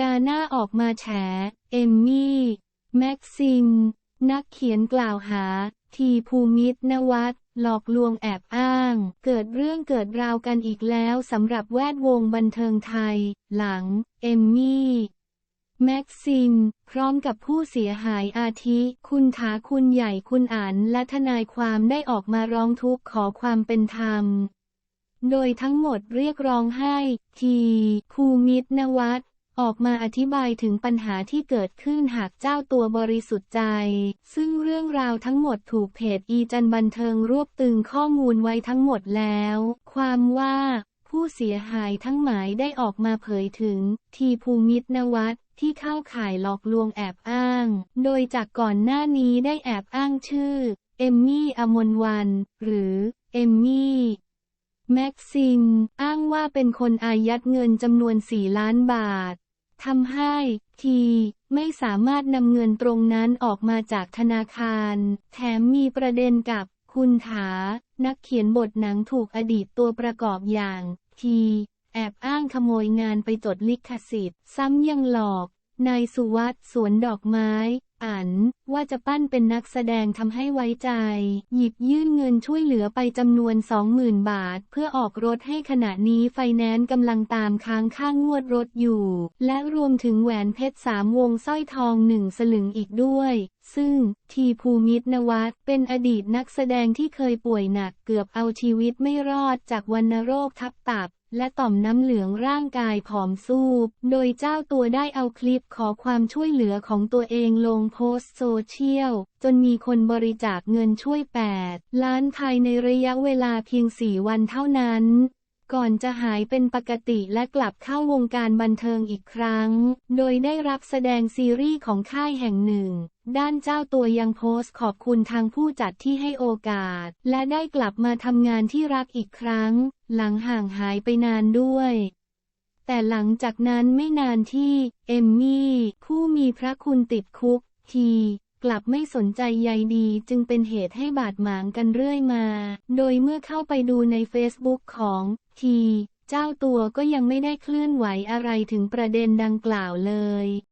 ดาน่าออกมาแฉ เอมมี่ แม็กซิม นักเขียนกล่าวหา ทีภูมิตรนวัตหลอกลวงแอบอ้าง เกิดเรื่องเกิดราวกันอีกแล้วสำหรับแวดวงบันเทิงไทย หลัง เอมมี่ แม็กซิม พร้อมกับผู้เสียหายอาทิ คุณถาคุณใหญ่คุณอันและทนายความได้ออกมาร้องทุกข์ขอความเป็นธรรม โดยทั้งหมดเรียกร้องให้ ที ภูมิตรนวัต ออกมาอธิบายถึงปัญหาที่เกิดขึ้นหากเจ้าตัวบริสุทธิ์ใจ ซึ่งเรื่องราวทั้งหมดถูกเพจอีจันบันเทิงรวบตึงข้อมูลไว้ทั้งหมดแล้ว ความว่าผู้เสียหายทั้งหมายได้ออกมาเผยถึง ทีภูมิตนวัตที่เข้าข่ายหลอกลวงแอบอ้าง โดยจากก่อนหน้านี้ได้แอบอ้างชื่อ เอมมี่อมนวัน หรือ เอมมี่แม็กซิม อ้างว่าเป็นคนอายัดเงินจำนวน 4 ล้านบาท ทำให้ทีไม่สามารถนำเงินตรงนั้นออกมาจากธนาคาร แถมมีประเด็นกับคุณถา นักเขียนบทหนังถูกอดีตตัวประกอบอย่างทีแอบอ้างขโมยงานไปจดลิขสิทธิ์ ซ้ำยังหลอก นายสุวัตสวนดอกไม้ อันว่าจะปั้นเป็นนักแสดงทำให้ไว้ใจ หยิบยื่นเงินช่วยเหลือไปจำนวน 20,000 บาท เพื่อออกรถให้ขณะนี้ไฟแนนซ์กำลังตามค้างค่างวดรถอยู่ และรวมถึงแหวนเพชรสามวงสร้อยทองหนึ่งสลึงอีกด้วย ซึ่งทีภูมิตรนวัตเป็นอดีตนักแสดงที่เคยป่วยหนักเกือบเอาชีวิตไม่รอดจากวัณโรคทับตับ และต่อมน้ำเหลืองร่างกายผอมซูบ โดยเจ้าตัวได้เอาคลิปขอความช่วยเหลือของตัวเองลงโพสต์โซเชียล จนมีคนบริจาคเงินช่วย 8 ล้านภายในระยะเวลาเพียง 4 วันเท่านั้น ก่อนจะหายเป็นปกติและกลับเข้าวงการบันเทิงอีกครั้ง โดยได้รับแสดงซีรีส์ของค่ายแห่งหนึ่ง ด้านเจ้าตัวยังโพสต์ขอบคุณทางผู้จัดที่ให้โอกาส และได้กลับมาทำงานที่รักอีกครั้ง หลังห่างหายไปนานด้วยแต่หลังจากนั้นไม่นานที่ เอมมี่ ผู้มีพระคุณติดคุก ที กลับไม่สนใจใยดีจึงเป็นเหตุให้บาดหมางกันเรื่อยมา โดยเมื่อเข้าไปดูในเฟซบุ๊กของทีเจ้าตัวก็ยังไม่ได้เคลื่อนไหวอะไรถึงประเด็นดังกล่าวเลย